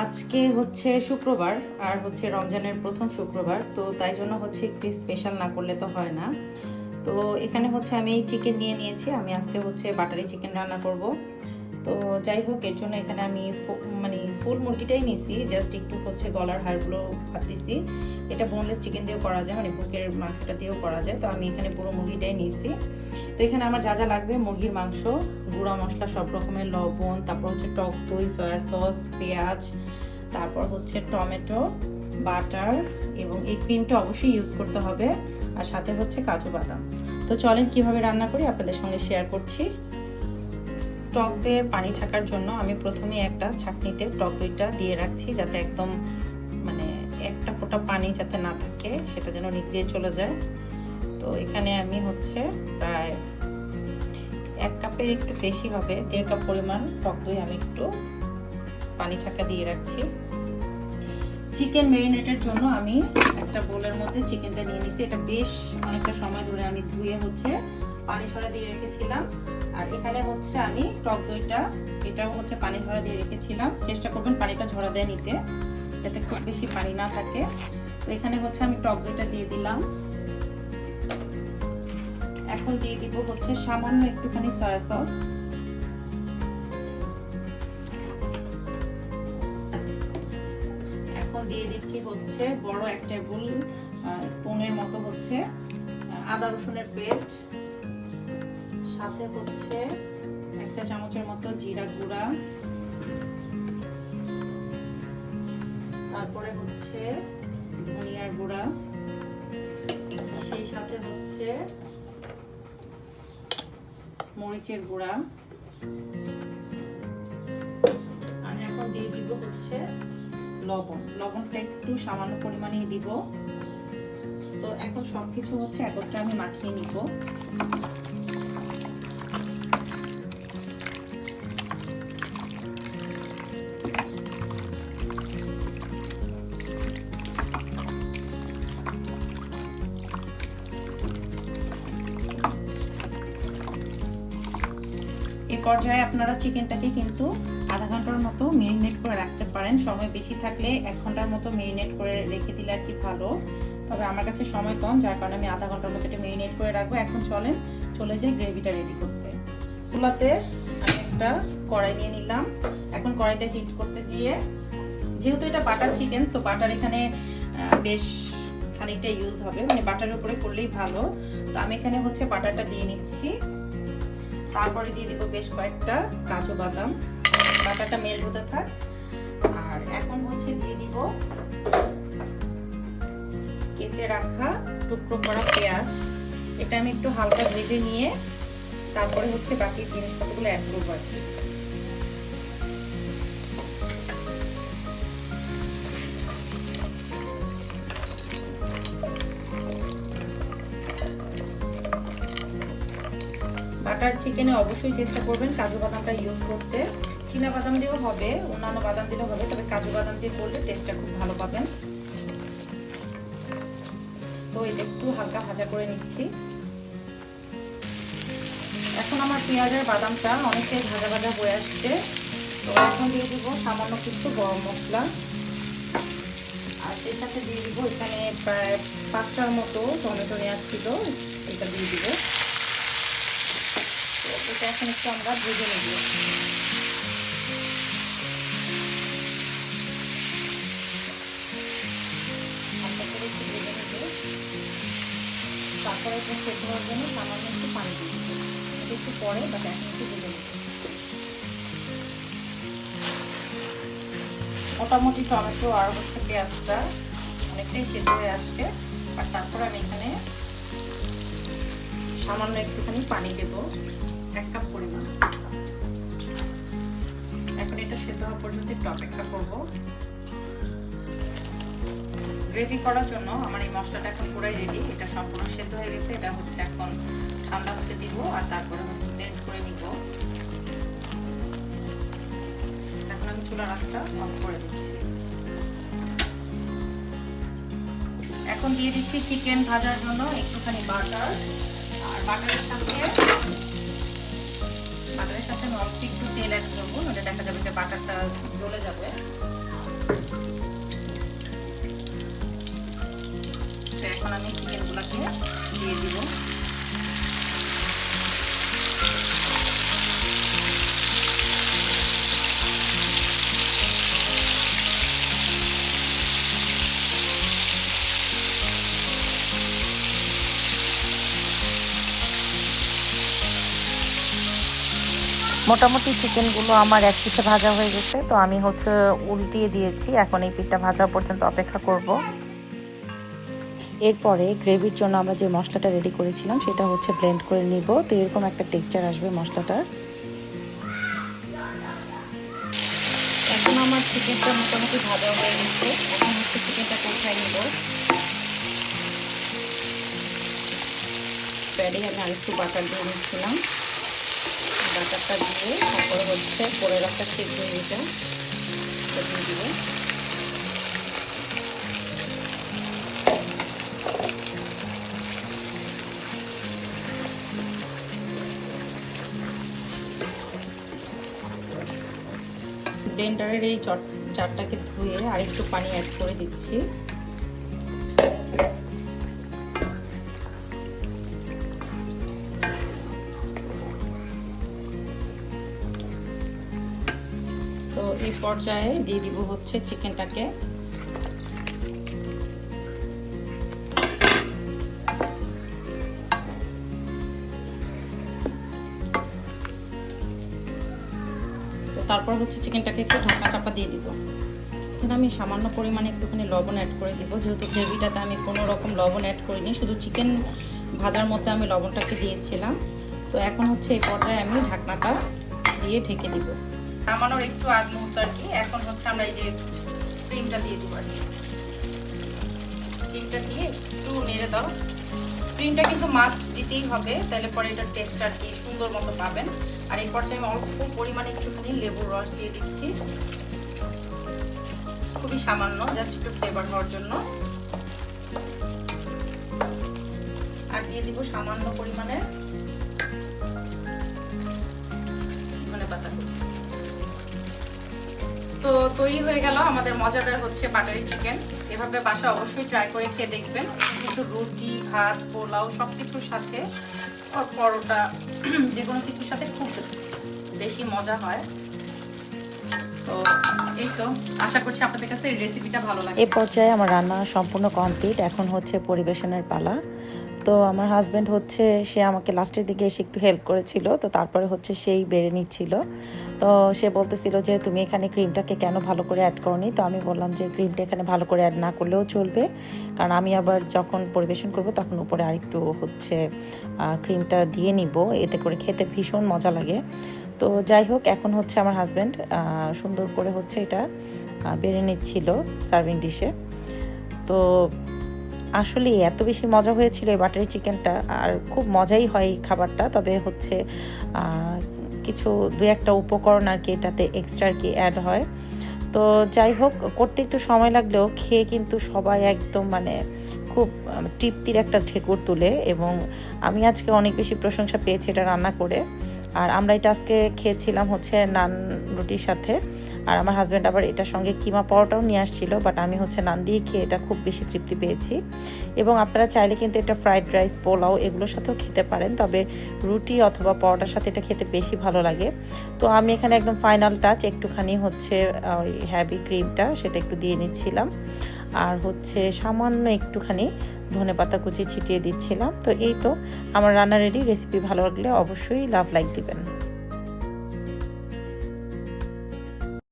আজকে হচ্ছে শুক্রবার আর হচ্ছে রমজানের প্রথম শুক্রবার, তো তাই জন্য হচ্ছে একটু স্পেশাল না করলে তো হয় না। তো এখানে হচ্ছে আমি চিকেন নিয়ে নিয়েছি, আমি আজকে হচ্ছে বাটারি চিকেন রান্না করব। তো যাই হোক, এর জন্য এখানে আমি মানে ফুল মুরগিটাই নিছি জাস্ট একটু হচ্ছে গলার হাড়গুলো ভাত দিছি এটা বোনলেস চিকেন দিয়েও করা যায় মানে বুকের মাংসটা দিয়েও করা যায়। তো আমি এখানে পুরো মুরগিটাই নিয়েছি তো এখানে আমার যা যা লাগবে, মুরগির মাংস, গুঁড়া মশলা, সব রকমের লবণ, তারপর হচ্ছে টক দই সয়া সস পেঁয়াজ, তারপর হচ্ছে টমেটো, বাটার এবং এই ক্রিমটা অবশ্যই ইউজ করতে হবে। আর সাথে হচ্ছে কাজু বাদাম। তো চলেন কীভাবে রান্না করি, আপনাদের সঙ্গে শেয়ার করছি। টক দিয়ে পানি ছাকার জন্য আমি প্রথমে একটা ছাকনিতে টক দইটা দিয়ে রাখছি যাতে একদম মানে একটা ফোঁটা পানি যাতে না থাকে, সেটা যেন নিগড়িয়ে চলে যায়। তো এখানে আমি হচ্ছে প্রায় এক কাপের একটু বেশি হবে, দেড় কাপ পরিমাণ টক দই আমি একটু পানি ছাকা দিয়ে রাখছি। চিকেন ম্যারিনেটের জন্য আমি একটা বোলের মধ্যে চিকেনটা নিয়ে নিছি। এটা বেশ অনেকটা সময় ধরে আমি ধুয়ে হচ্ছে পানি ছড়া দিয়ে রেখেছিলাম। আর এখানে হচ্ছে আমি টক দইটা, এটাও হচ্ছে পানি ঝরা দিয়ে রেখেছিলাম। চেষ্টা করবেন পানিটা ঝরা দিয়ে নিতে, যাতে খুব বেশি পানি না থাকে। তো এখানে হচ্ছে আমি টক দইটা দিয়ে দিলাম। এখন দিয়ে দিব হচ্ছে সামান্য একটুখানি সয়া সস। এখন দিয়ে দিচ্ছি হচ্ছে বড় এক টেবিল স্পুনের মতো হচ্ছে, আদা রসুনের পেস্ট। সাথে হচ্ছে একটা চামচের মতো জিরা গুঁড়া। তারপরে হচ্ছে ধনিয়ার গুঁড়া। সেই সাথে হচ্ছে মরিচের গুঁড়া। আর এখন দিয়ে দিব হচ্ছে লবণ। লবণটা একটু সামান্য পরিমাণেই দিব। তো এখন সবকিছু হচ্ছে একত্রে আমি মাখিয়ে নিব। পর্যায়ে আপনারা চিকেনটাকে কিন্তু আধা ঘণ্টার মতো মেরিনেট করে রাখতে পারেন। সময় বেশি থাকলে এক ঘণ্টার মতো মেরিনেট করে রেখে দিলে আর কি ভালো। তবে আমার কাছে সময় কম, যার কারণে আমি আধা ঘণ্টার মতো এটা মেরিনেট করে রাখব। এখন চলেন, চলে যাই গ্রেভিটা রেডি করতে। চুলাতে আমি একটা কড়াই নিয়ে নিলাম। এখন কড়াইটা হিট করতে গিয়ে যেহেতু এটা বাটার চিকেন তো বাটার এখানে বেশ খানিকটা ইউজ হবে। মানে বাটারের উপরে করলেই ভালো। তো আমি এখানে হচ্ছে বাটারটা দিয়ে নিচ্ছি। তারপরে দিয়ে দিব বেশ কয়েকটা কাজু বাদাম। বাটাটা মেল হতে থাক। আর এখন হচ্ছে দিয়ে দিব কেটে রাখা টুকরো করা পেঁয়াজ। এটা আমি একটু হালকা ভেজে নিয়ে তারপরে হচ্ছে বাকি জিনিসপত্রগুলো অ্যাড করব আর কি। বাটার চিকেনে অবশ্যই চেষ্টা করবেন কাজু বাদামটা ইউজ করতে। চীনা বাদাম দিয়েও হবে, অন্যান্য বাদাম দিলেও হবে, তবে কাজু বাদাম দিয়ে করলে টেস্টটা খুব ভালো পাবেন। তো এটা একটু হালকা ভাজা করে নিচ্ছি। এখন আমার পেঁয়াজের বাদামটা অনেকটাই ভাজা ভাজা হয়ে আসছে। তো এখন দিয়ে দিব সামান্য কিছু গরম মশলা। আর সেই সাথে দিয়ে দিব এখানে প্রায় পাঁচটার মতো টমেটো নেওয়া ছিল, এটা দিয়ে দিব। এটা এখন একটু আমরা ভেজে নেব। তারপরে একটু সেদ্ধ হওয়ার জন্য সামান্য একটু পানি এটা একটু পরে বাট একটু ভেজে নেব। মোটামুটি টমেটো আর হচ্ছে পেঁয়াজটা অনেকটাই সেদ্ধ হয়ে আসছে। আর তারপরে আমি এখানে সামান্য একটুখানি পানি দেব। এক কাপ পরিমাণ এখন এটা সেদ্ধ হওয়া পর্যন্ত একটু অপেক্ষা করব। গ্রেভি করার জন্য আমার এই মশলাটা এখন পুরাই রেডি এটা সম্পূর্ণ সেদ্ধ হয়ে গেছে, এটা হচ্ছে এখন ঠান্ডা হতে দিব, আর তারপরে হচ্ছে ব্লেন্ড করে নিব। এখন আমি চুলার আঁচটা অফ করে দিচ্ছি। এখন দিয়ে দিচ্ছি চিকেন ভাজার জন্য একটুখানি বাটার আর বাটারের সাথে হলে দেখা যাবে যে বাটারটা জ্বলে যাবে। এখন আমি চিকেনগুলোকে দিয়ে দিব। মোটামুটি চিকেনগুলো আমার এক পিঠে ভাজা হয়ে গেছে তো আমি হচ্ছে উল্টিয়ে দিয়েছি। এখন এই পিঠটা ভাজা পর্যন্ত অপেক্ষা করব। এরপরে গ্রেভির জন্য আমরা যে মশলাটা রেডি করেছিলাম সেটা হচ্ছে ব্লেন্ড করে নিব। তো এরকম একটা টেক্সচার আসবে মশলাটার। এখন আমার চিকেনটা মোটামুটি ভাজা হয়ে গেছে। এখন হচ্ছে চিকেনটা কোথায় নিব। প্যাডে আমি আরেকটু বাটার দিয়ে নিচ্ছিলাম বাটারটা দিয়ে তারপরে হচ্ছে পরে রাখা ঠিক গ্রেভিটা দিয়ে দিব ব্লেন্ডারের এই চারটাকে ধুয়ে আরেকটু পানি অ্যাড করে দিচ্ছি। এই পর্যায়ে দিয়ে দিব হচ্ছে চিকেনটাকে। তারপর হচ্ছে চিকেনটাকে একটু ঢাকা চাপা দিয়ে দিব। এখানে আমি সামান্য পরিমাণে একটুখানি লবণ অ্যাড করে দিব। যেহেতু গ্রেভিটাতে আমি কোনো রকম লবণ অ্যাড করিনি, শুধু চিকেন ভাজার মধ্যে আমি লবণটাকে দিয়েছিলাম। তো এখন হচ্ছে এই পর্যায়ে আমি ঢাকনাটা দিয়ে ঢেকে দিব। নামানোর একটু আগ মুহূর্ত আর কি। এখন হচ্ছে আমরা এই যে ক্রিমটা দিয়ে দেবো আর কি। ক্রিমটা দিয়ে একটু নেড়ে দাও। ক্রিমটা কিন্তু মাস্ট দিতেই হবে, তাহলে পরে এটার টেস্ট আর কি সুন্দর মতো পাবেন। আর এই পর্যায়ে আমি অল্প পরিমাণে একটুখানি লেবুর রস দিয়ে দিচ্ছি। খুবই সামান্য জাস্ট একটু ফ্লেভার হওয়ার জন্য। আর দিয়ে দিব সামান্য পরিমাণে মানে পাতা তো তৈরি হয়ে গেল আমাদের মজাদার হচ্ছে বাটারি চিকেন। এভাবে বাসা অবশ্যই ট্রাই করে খেয়ে দেখবেন। কিন্তু রুটি, ভাত, পোলাও সব কিছুর সাথে পরোটা যে কোনো কিছুর সাথে খুব বেশি মজা হয়। তো এই তো, আশা করছি আপনাদের কাছে রেসিপিটা ভালো লাগে এই পর্যায়ে আমার রান্না সম্পূর্ণ কমপ্লিট এখন হচ্ছে পরিবেশনের পালা। তো আমার হাজব্যান্ড হচ্ছে, সে আমাকে লাস্টের দিকে এসে একটু হেল্প করেছিল, তো তারপরে হচ্ছে সেই বেড়ে নিচ্ছিল। তো সে বলতেছিল যে, তুমি এখানে ক্রিমটাকে কেন ভালো করে অ্যাড করনি? তো আমি বললাম যে ক্রিমটা এখানে ভালো করে অ্যাড না করলেও চলবে। কারণ আমি আবার যখন পরিবেশন করব, তখন উপরে আরেকটু হচ্ছে ক্রিমটা দিয়ে নিব। এতে করে খেতে ভীষণ মজা লাগে। তো যাই হোক, এখন হচ্ছে আমার হাজব্যান্ড সুন্দর করে হচ্ছে এটা বেড়ে নিচ্ছিল সার্ভিং ডিশে তো আসলে এত বেশি মজা হয়েছিল এই বাটারি চিকেনটা, আর খুব মজাই হয় এই খাবারটা। তবে হচ্ছে কিছু দু একটা উপকরণ আর কি এটাতে এক্সট্রা আর কি অ্যাড হয়। তো যাই হোক, করতে একটু সময় লাগলেও খেয়ে কিন্তু সবাই একদম মানে খুব তৃপ্তির একটা ঠেকুর তুলে এবং আমি আজকে অনেক বেশি প্রশংসা পেয়েছি এটা রান্না করে। আর আমরা এটা আজকে খেয়েছিলাম হচ্ছে নান রুটির সাথে। আর আমার হাজব্যান্ড আবার এটার সঙ্গে কিমা পাওয়াটাও নিয়ে আসছিল বাট আমি হচ্ছে নান দিয়ে খেয়ে এটা খুব বেশি তৃপ্তি পেয়েছি। এবং আপনারা চাইলে কিন্তু এটা ফ্রাইড রাইস পোলাও এগুলোর সাথেও খেতে পারেন, তবে রুটি অথবা পরোটার সাথে এটা খেতে বেশি ভালো লাগে। তো আমি এখানে একদম ফাইনাল টাচ একটুখানি হচ্ছে ওই হ্যাভি ক্রিমটা সেটা একটু দিয়ে নিচ্ছিলাম। আর হচ্ছে সামান্য একটুখানি ধনে পাতা কুচি ছিটিয়ে দিচ্ছিলাম। তো এই তো, আমার রান্না রেডি রেসিপি ভালো লাগলে অবশ্যই লাভ লাইক দিবেন।